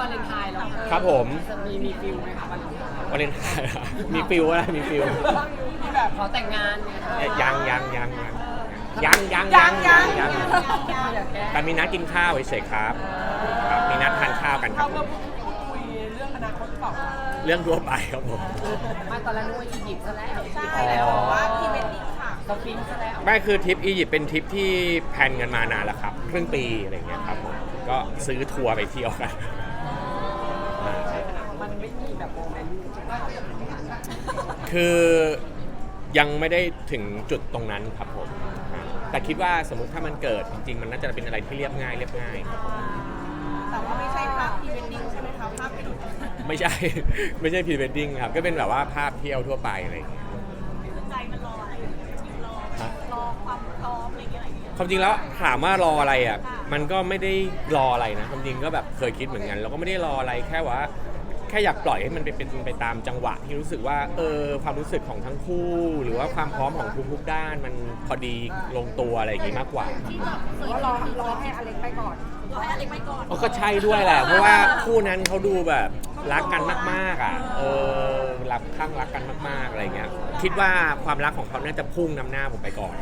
วาเลนไทน์แล้วครับผม จะมีมีฟิลไหมคะวาเลนไทน์วาเลนไทน์อะมีฟิลอะไรมีฟิลมีแบบขอแต่งงานไงคะเอ๊ะยังยังยังยังยังยังยังยังอยากแก้แต่มีนัดกินข้าวเฉยๆครับครับ มีนัดทานข้าวกันครับเราเพื่อพูดคุยเรื่องอนาคตก่อนเรื่องทั่วไปครับผม ไม่ตอนแรกนึกว่าอียิปต์ซะแล้วอ๋อแล้วบอกว่าพรีเวดดิ้งค่ะ สฟิงค์ซะแล้วไม่คือทริปอียิปต์เป็นทริปที่แพลนกันมานานแล้วครับครึ่งปีอะไรอย่างเงี้ยครับผมก็ซื้อทัวร์ไปเที่ยวกันอ่ามันไม่มี แบบโมเมนต์คือยังไม่ได้ถึงจุดตรงนั้นครับผมอ่าแต่คิดว่าสมมติถ้ามันเกิดจริงๆ มันน่าจะเป็นอะไรที่เรียบง่ายเรียบง่ายครับแต่ว่าไม่ใช่ภาพพรีเวดดิ้งใช่ไหมคะภาพเป็นไม่ใช่ ไม่ใช่พรีเวดดิ้งครับ ก็เป็นแบบว่าภาพเที่ยวทั่วไปอะไรอย่างเงี้ยใจมันรออะไรรอฮะรอความพร้อมอะไรอย่างเงี้ยอะไรอย่างเงี้ย ความจริงแล้วถามว่ารออะไรอะมันก็ไม่ได้รออะไรนะความจริงก็แบบเคยคิดเหมือนกันเราก็ไม่ได้รออะไรแค่ว่าแค่อยากปล่อยให้มันเป็นเป็นไปตามจังหวะที่รู้สึกว่าเออความรู้สึกของทั้งคู่ หรือว่าความพร้อมของทุกๆด้านมันพอดีลงตัวอะไรอย่างงี้มากกว่าหรือว่ารอรอให้อเล็กไปก่อน รอให้อเล็กไปก่อนอ๋อก็ใช่ด้วยแหละ เพราะว่าคู่นั้นเขาดูแบบรักกันมากๆอะ เออรักข้างรักกันมากๆอะไรเงี้ย คิดว่าความรักของเขาน่าจะพุ่งนำหน้าผมไปก่อน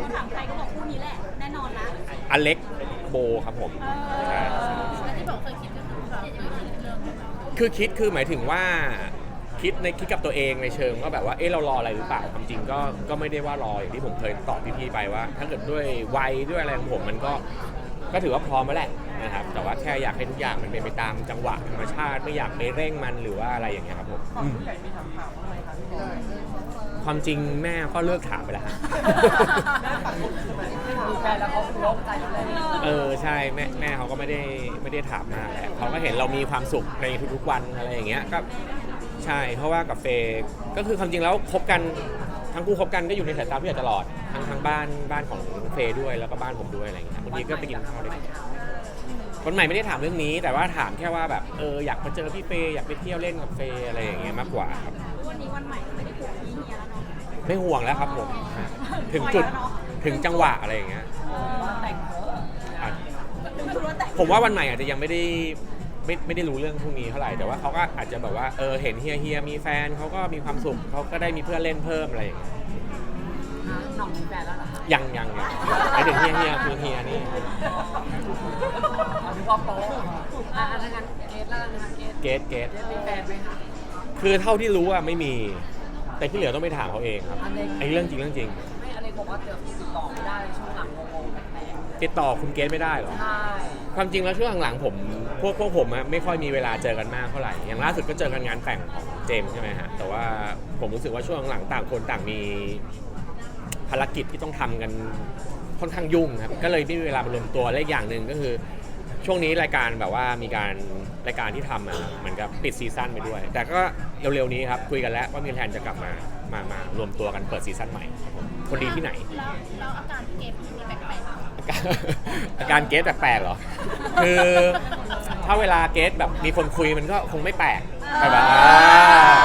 ถ้าถามใครก็บอกคู่นี้แหละ แน่นอนนะอเล็กโบครับผมใช่แล้วที่บอกเคยคิดก็คือแบบยังไม่คิดเรื่องคื คือคิดคือหมายถึงว่าคิดในคิดกับตัวเองในเชิงว่าแบบว่าเออเรารออะไรหรือเปล่าความจริงก็ก็ไม่ได้ว่ารออย่างที่ผมเคยตอบพี่ๆไปว่า ถ้าเกิดด้วยวัยด้วยอะไรของผมมันก็ก็ถือว่าพร้อมแล้วแหละนะครับแต่ว่าแค่อยากให้ทุกอย่างมันเป็นไปตามจังหวะธรรมชาติไม่อยากไปเร่งมันหรือว่าอะไรอย่างเงี้ยครับผมอืมผู้ใหญ่มีถามถาว่าไงคะพี่บอย ความจริงแม่ก็เลิกถามไปแล้วฮะ มีแฟนแล้วเขาโล่งใจเลยเออใช่แม่แม่เขาก็ไม่ได้ไม่ได้ถามมากแล้วเขาก็เห็นเรามีความสุขในทุกๆวันอะไรอย่างเงี้ยก็ใช่เพราะว่ากับเฟย์ก็คือความจริงแล้วคบกันทั้งคู่คบกันก็อยู่ในสายตาผู้ใหญ่ตลอดทั้งทั้งบ้านบ้านของเฟย์ด้วยแล้วก็บ้านผมด้วยอะไรอย่างเงี้ยบางทีก็ไปกินข้าวด้วยกัน คนใหม่ไม่ได้ถามเรื่องนี้ แต่ว่าถามแค่ว่าแบบเอออยากมาเจอพี่เฟย์อยากไปเที่ยวเล่นกับเฟย์อะไรอย่างเงี้ยมากกว่าครับ วันนี้วันใหม่ไม่ได้ปลูกที่เฮียแล้วเนาะไม่ห่วงแล้วครับผมถึงจุดถึงจังหวะอะไรอย่างเงี้ยแต่งเถอะอะไม่รู้ว่าแต่ผมว่าวันใหม่อาจจะยังไม่ได้ไม่ไม่ได้รู้เรื่องพวกนี้เท่าไหร่แต่ว่าเขาก็อาจจะแบบว่าเออเห็นเฮียเฮียมีแฟนเขาก็มีความสุขเขาก็ได้มีเพื่อนเล่นเพิ่มอะไรอย่างเงี้ย หน่องมีแฟนแล้วเหรอคะยังยังยังไอถึงเฮียเฮียคือเฮียนี่อ๋อนึกว่าโป๊ะอะถ้างั้นเกสแล้วกันนะคะเกสเกตเกตเกสมีแฟนไหมคะ คือเท่าที่รู้อะไม่มี แต่ที่เหลือต้องไปถามเขาเองครับอันเล็ก ไอ้เรื่องจริงเรื่องจริง ไม่อะไรบอกว่าเจอติดต่อไม่ได้ช่วงหลังงงๆแปลกติดต่อคุณเกตไม่ได้เหรอ ๆใช่ความจริงแล้วช่วงหลังๆผมพวกพวกผมอะไม่ค่อยมีเวลาเจอกันมากเท่าไหร่อย่างล่าสุดก็เจอกันงานแต่งของเจมส์ใช่ไหมฮะแต่ว่าผมรู้สึกว่าช่วงหลังๆต่างคนต่างมี ภารกิจที่ต้องทำกันค่อนข้างยุ่งครับก็เลยไม่มีเวลามารวมตัวและอีกอย่างหนึ่งก็คือ ช่วงนี้รายการแบบว่ามีการรายการที่ทำอะเหมือนกับปิดซีซั่นไปด้วย แต่ก็เร็วๆนี้ครับคุยกันแล้วว่ามีแผนจะกลับมามามารวมตัวกันเปิดซีซั่นใหม่ครับผมคนดีที่ไหน แล้วแล้วอาการเกมมีแปลกๆ อาการอาการเกสแปลกๆเหรอ คือถ้าเวลาเกสแบบมีคนคุยมันก็คงไม่แปลกใช่ปะอ่า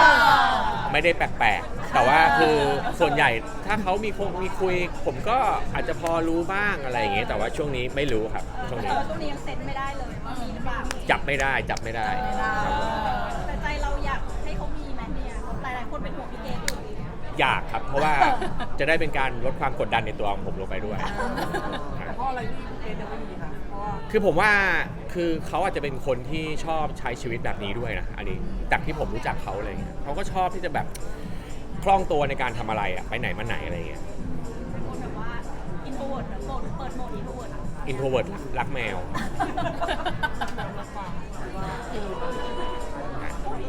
ไม่ได้แปลกๆ แต่ว่าคือส่วนใหญ่ถ้าเขามีคงมีคุย ผมก็อาจจะพอรู้บ้างอะไรอย่างเงี้ยแต่ว่าช่วงนี้ไม่รู้ครับช่วงนี้แต่ว่าช่วงนี้ยังเซ็นไม่ได้เลยว่ามีหรือเปล่าจับไม่ได้จับไม่ได้ครับผมแต่ใจเราอยากให้เขามีไหมเนี่ยหลายๆคนเป็นห่วงพี่เกดอยู่อยากครับ เพราะว่าจะได้เป็นการลดความกดดันในตัวของผมลงไปด้วยแต่เพราะอะไรที่พี่เกดยังไม่มีคะเพราะว่าคือผมว่าคือเขาอาจจะเป็นคนที่ชอบใช้ชีวิตแบบนี้ด้วยนะอันนี้จากที่ผมรู้จักเขาอะไรเงี้ยเขาก็ชอบที่จะแบบ คล่องตัวในการทำอะไรอะไปไหนมาไหนอะไรเงี้ยเป็นคนแบบว่าอินโทรเวิร์ดโหมดเปิดโหมดอินโทรเวิร์ดอะอินโทรเวิร์ดรักแมว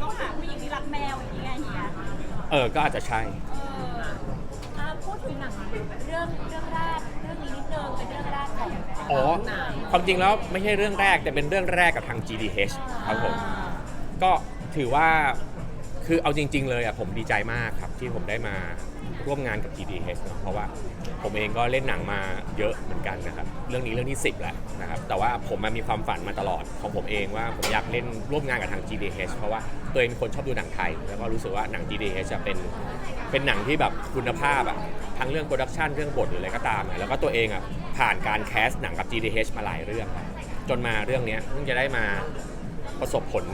ต้องหาผู้หญิงที่รักแมวอย่างเงี้ยเฮียเออ ก็อาจจะใช่อ่าพูดถึงหนังเรื่องเรื่องแรกเรื่องนี้นิดนึงเป็นเรื่องแรกของอ๋อ ความจริงแล้วไม่ใช่เรื่องแรกแต่เป็นเรื่องแรกกับทาง GDH ครับผม ก็ถือว่า คือเอาจริง ๆ เลยอะผมดีใจมากครับที่ผมได้มาร่วมงานกับ GDH เนอะเพราะว่าผมเองก็เล่นหนังมาเยอะเหมือนกันนะครับเรื่องนี้เรื่องที่ 10 แล้วนะครับแต่ว่าผมมันมีความฝันมาตลอดของผมเองว่าผมอยากเล่นร่วมงานกับทาง GDH เพราะว่าตัวเองเป็นคนชอบดูหนังไทย แล้วก็รู้สึกว่าหนัง GDH จะเป็นเป็นหนังที่แบบคุณภาพอะทั้งเรื่องโปรดักชันเรื่องบทหรืออะไรก็ตามอะแล้วก็ตัวเองอะผ่านการแคสหนังกับ GDH มาหลายเรื่อง จนมาเรื่องเนี้ยเพิ่งจะได้มาประสบผล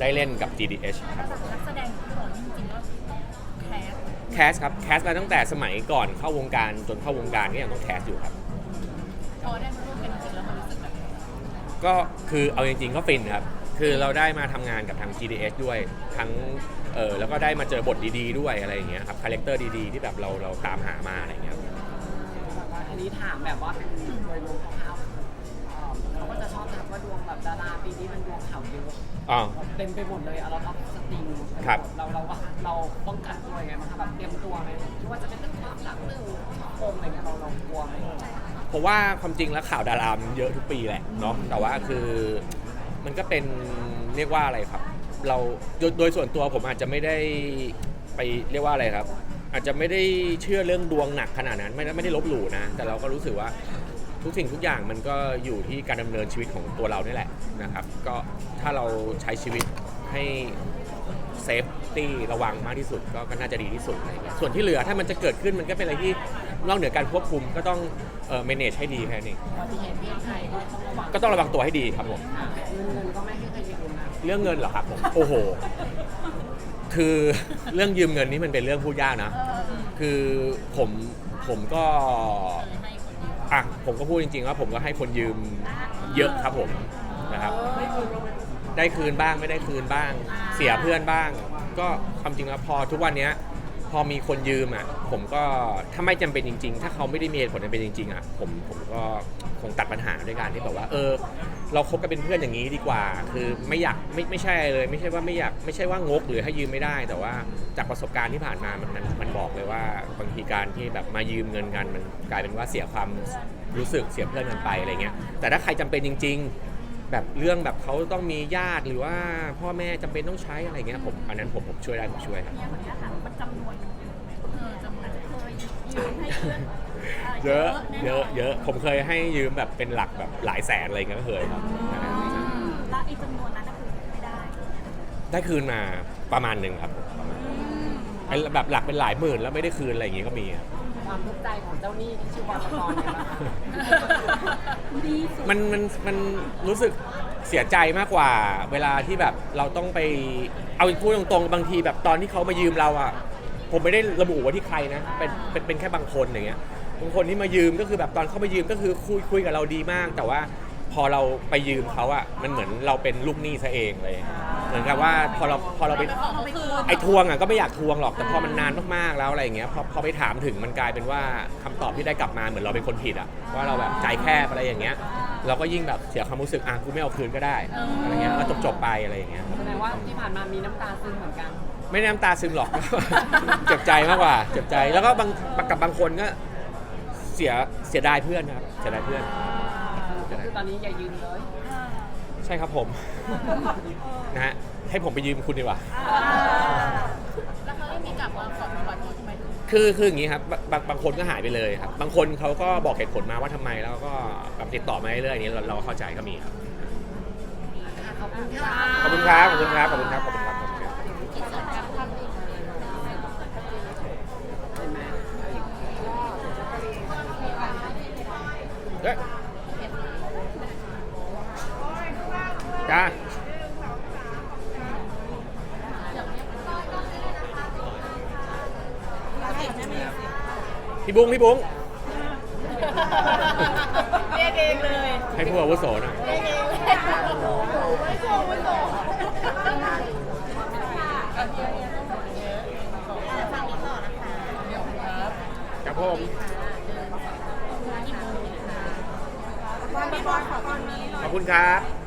ได้เล่นกับ GDH ครับนักแส แคสครับแคสมาตั้งแต่สมัยก่อนเข้าวงการจนเข้าวงการก็ยังต้องแคสอยู่ครับพอได้มาร่วมกันจริงแล้วมันรู้สึกแบบก็คือเอาจริงๆก็ฟินครับ คือเราได้มาทำงานกับทาง GDS ด้วยทั้งเออแล้วก็ได้มาเจอบทดีๆด้วยอะไรอย่างเงี้ยครับคาแรคเตอร์ดีๆ ที่แบบเราเราตามหามาอะไรอย่างเงี้ยครับ แบบว่าอันนี้ถามแบบว่าเป็นโดยรวมคร่าวๆ แบบดาราปีนี้มันดวงข่าวเยอะอ๋อเต็มไปหมดเลยเอาเราต้องสตริงครับ เราเราเราป้องกันตัวยังไงบ้างคะแบบเตรียมตัวไหมหรือว่าจะเป็นเรื่องความรักเรื่องโกงอะไรเงี้ยเราเรากลัวไหมเพราะว่าความจริงแล้วข่าวดารามนเยอะทุกปีแหละเนาะแต่ว่าคือมันก็เป็นเรียกว่าอะไรครับ เราโดยโดยส่วนตัวผมอาจจะไม่ได้ไปเรียกว่าอะไรครับ อาจจะไม่ได้เชื่อเรื่องดวงหนักขนาดนั้น ไม่ได้ไม่ได้ลบหลู่นะ แต่เราก็รู้สึกว่า ทุกสิ่งทุกอย่างมันก็อยู่ที่การดำเนินชีวิตของตัวเรานี่แหละนะครับ ก็ถ้าเราใช้ชีวิตให้เซฟตี้ระวังมากที่สุดก็ก็น่าจะดีที่สุดอะไรเงี้ยส่วนที่เหลือถ้ามันจะเกิดขึ้นมันก็เป็นอะไรที่นอกเหนือการควบคุมก็ต้องเอ่อ manage ให้ดีแค่นั้นเองอุบัติเหตุเพศภัยก็ต้องระวังก็ต้องระวังตัวให้ดีครับผม ค่ะเงินเงินก็ไม่ให้ใครยืมนะเรื่องเงินเหรอครับผม โอ้โห คือเรื่องยืมเงินนี่มันเป็นเรื่องพูดยากนะ คือผมผมก็ อะผมก็พูดจริงๆว่าผมก็ให้คนยืมเยอะครับผมนะครับ ได้คืนบ้างไม่ได้คืนบ้าง เสียเพื่อนบ้าง ก็ความจริงแล้วพอทุกวันเนี้ย พอมีคนยืมอะผมก็ถ้าไม่จำเป็นจริง ๆ ถ้าเขาไม่ได้มีเหตุผลจำเป็นจริงๆอะผมผมก็คงตัดปัญหาด้วยการที่แบบว่า เออ เราคบกันเป็นเพื่อนอย่างนี้ดีกว่า คือไม่อยากไม่ไม่ใช่เลย ไม่ใช่ว่าไม่อยากไม่ใช่ว่างกหรือให้ยืมไม่ได้ แต่ว่าจากประสบการณ์ที่ผ่านมามันมันมันบอกเลยว่าบางทีการที่แบบมายืมเงินกันมันกลายเป็นว่าเสียความรู้สึกเสียเพื่อนกันไปอะไรเงี้ยแต่ถ้าใครจำเป็นจริง ๆ แบบเรื่องแบบเขาต้องมีญาติหรือว่าพ่อแม่จำเป็นต้องใช้อะไรเงี้ยผมอันนั้นผมผมช่วยได้ผมช่วยครับ เนี่ยคนนี้ถา ยยืมให้เพื่อนเยอะแน่เยนอะนเยอะผมเคยให้ยืมแบบเป็นหลักแบบหลายแสนอะไรเงี้ยก็เคยครับ แล้วไอ้จำนวนนั้นก็คือไม่ได้ได้คืนมาประมาณหนึ่งครับประมาณไอ้แบบหลักเป็นหลายหมื่นแล้วไม่ได้คืนอะไรอย่างงี้ก็มีครับความทุกข์ใจของเจ้าหนี้ที่ชื่อวรกรเนี่ยนะคะดีสุดมันมันมันรู้สึกเสียใจมากกว่า เวลาที่แบบเราต้องไปเอาพูดตรงๆบางทีแบบตอนที่เขามายืมเราอะ ผมไม่ได้ระบุว่าที่ใครนะ เป็นเป็นเป็นแค่บางคนอย่างเงี้ยบางคนที่มายืมก็คือแบบตอนเข้ามายืมก็คือคุยคุยกับเราดีมาก แต่ว่าพอเราไปยืมเขาอะมันเหมือนเราเป็นลูกหนี้ซะเองเลย เหมือนกับว่าพอเราพอเราไป เอาไปคืนไอ้ทวงอะก็ไม่อยากทวงหรอกแต่พอมันนานมากๆแล้วอะไรอย่างเงี้ยพอพอไปถามถึงมันกลายเป็นว่าคำตอบที่ได้กลับมาเหมือนเราเป็นคนผิดอะว่าเราแบบใจแคบอะไรอย่างเงี้ย เราก็ยิ่งแบบเสียความรู้สึกอะกูไม่เอาคืนก็ได้อะไรเงี้ยก็จบจบๆไปอะไรอย่างเงี้ยแสดงว่าที่ผ่านมามีน้ำตาซึมเหมือนกัน ไม่ได้น้ำตาซึมหรอก เจ็บใจมากกว่า เจ็บใจ แล้วก็บางกับบางคนก็เสียเสียดายเพื่อนครับ เสียดายเพื่อนก็คือตอนนี้อย่ายืมเลยใช่ครับผม นะฮะ ให้ผมไปยืมคุณดีกว่า แล้วเขาไม่มีกลับมาขอขอโทษไหมคือคืออย่างนี้ครับบางบางบางคนก็หายไปเลยครับ บางคนเขาก็บอกเหตุผลมาว่าทำไมแล้วก็แบบติดต่อมาเรื่อยๆอย่างนี้เราเราก็เข้าใจก็มีครับขอบคุณค่ะขอบคุณครับ ขอบคุณครับ ขอบคุณครับ ขอบคุณครับขอบคุณครับเห็นไหม เอ้ยจ้าพี่บุ้งพี่บุ้งเรียกเองเลย ให้ผู้อาวุโสหน่อยเรียกเองเลยไม่โกงไม่โกงฟังนี้ต่อนะคะ ครับผม พี่บอลขอตอนนี้ ขอบ คุณครับ